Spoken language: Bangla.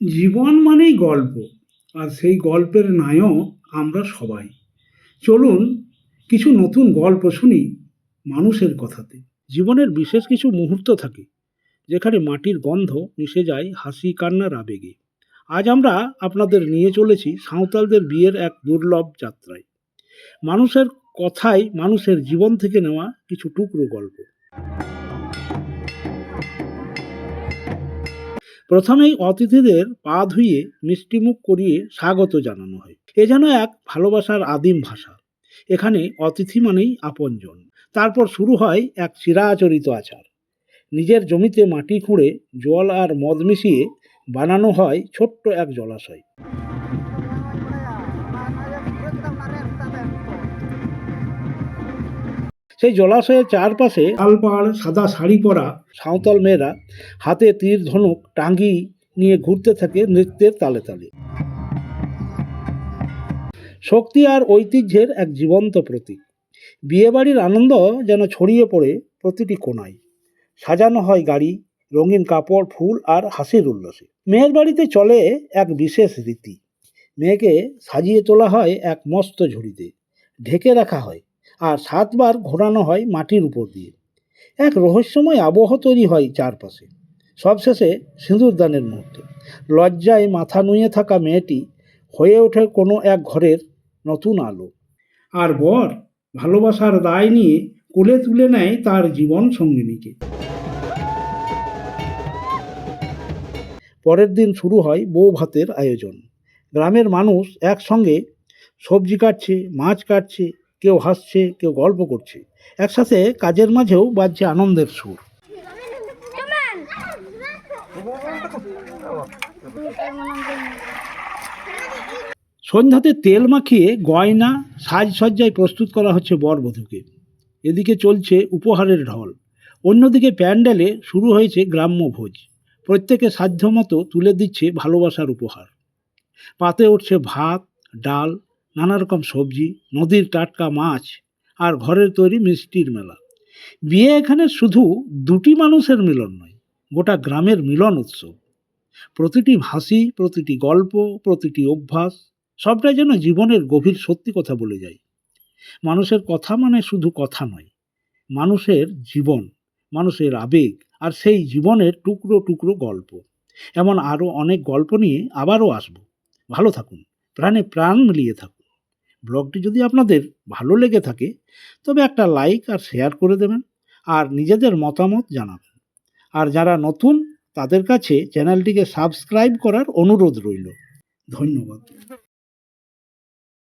জীবন মানেই গল্প, আর সেই গল্পের নায়ক আমরা সবাই। চলুন কিছু নতুন গল্প শুনি মানুষের কথাতে। জীবনের বিশেষ কিছু মুহূর্ত থাকে, যেখানে মাটির গন্ধ মিশে যায় হাসি কান্নার আবেগে। আজ আমরা আপনাদের নিয়ে চলেছি সাঁওতালদের বিয়ের এক দুর্লভ যাত্রায়। মানুষের কথাই মানুষের জীবন থেকে নেওয়া কিছু টুকরো গল্প। প্রথমেই অতিথিদের পা ধুয়ে মিষ্টিমুখ করিয়ে স্বাগত জানানো হয়। এ যেন এক ভালোবাসার আদিম ভাষা। এখানে অতিথি মানেই আপনজন। তারপর শুরু হয় এক চিরাচরিত আচার। নিজের জমিতে মাটি খুঁড়ে জল আর মদ মিশিয়ে বানানো হয় ছোট্ট এক জলাশয়। সেই জলাশয়ের চারপাশে আলপাড় সাদা শাড়ি পরা সাঁওতাল মেয়েরা হাতে তীর ধনুক টাঙ্গি নিয়ে ঘুরতে থাকে নৃত্যের তালে তালে। শক্তি আর ঐতিহ্যের এক জীবন্ত প্রতীক। বিয়েবাড়ির আনন্দ যেন ছড়িয়ে পড়ে প্রতিটি কোনায় সাজানো হয় গাড়ি রঙিন কাপড় ফুল আর হাসির উল্লাসে। মেয়ের বাড়িতে চলে এক বিশেষ রীতি। মেয়েকে সাজিয়ে তোলা হয় এক মস্ত ঝুড়িতে। ঢেকে রাখা হয় আর সাতবার ঘোরানো হয় মাটির উপর দিয়ে। এক রহস্যময় আবহ তৈরি হয় চারপাশে। সবশেষে সিঁদুরদানের মুহূর্ত। লজ্জায় মাথা নুয়ে থাকা মেয়েটি হয়ে ওঠে কোনো এক ঘরের নতুন আলো। আর বর ভালোবাসার দায় নিয়ে কোলে তুলে নেয় তার জীবন সঙ্গিনীকে। পরের দিন শুরু হয় বউ ভাতের আয়োজন। গ্রামের মানুষ একসঙ্গে সবজি কাটছে, মাছ কাটছে কেউ হাসছে, কেউ গল্প করছে। একসাথে কাজের মাঝেও বাজছে আনন্দের সুর। সন্ধ্যাতে তেল মাখিয়ে গয়না সাজসজ্জায় প্রস্তুত করা হচ্ছে বরবধূকে। এদিকে চলছে উপহারের ঢল। অন্যদিকে প্যান্ডেলে শুরু হয়েছে গ্রাম্য ভোজ। প্রত্যেকে সাধ্যমতো তুলে দিচ্ছে ভালোবাসার উপহার। পাতে উঠছে ভাত, ডাল নানা রকম সবজি, নদীর টাটকা মাছ আর ঘরের তৈরি মিষ্টির মেলা। বিয়ে এখানে শুধু দুটি মানুষের মিলন নয়, গোটা গ্রামের মিলন উৎসব। প্রতিটি হাসি, প্রতিটি গল্প, প্রতিটি অভ্যাস, সবটাই যেন জীবনের গভীর সত্যি কথা বলে যায়। মানুষের কথা মানে শুধু কথা নয়, মানুষের জীবন, মানুষের আবেগ আর সেই জীবনের টুকরো টুকরো গল্প। এমন আরও অনেক গল্প নিয়ে আবারও আসব। ভালো থাকুন, প্রাণে প্রাণ মিলিয়ে থাকুন। ব্লগটি যদি আপনাদের ভালো লেগে থাকে, তবে একটা লাইক আর শেয়ার করে দেবেন আর নিজেদের মতামত জানাবেন। আর যারা নতুন, তাদের কাছে চ্যানেলটিকে সাবস্ক্রাইব করার অনুরোধ রইল। ধন্যবাদ।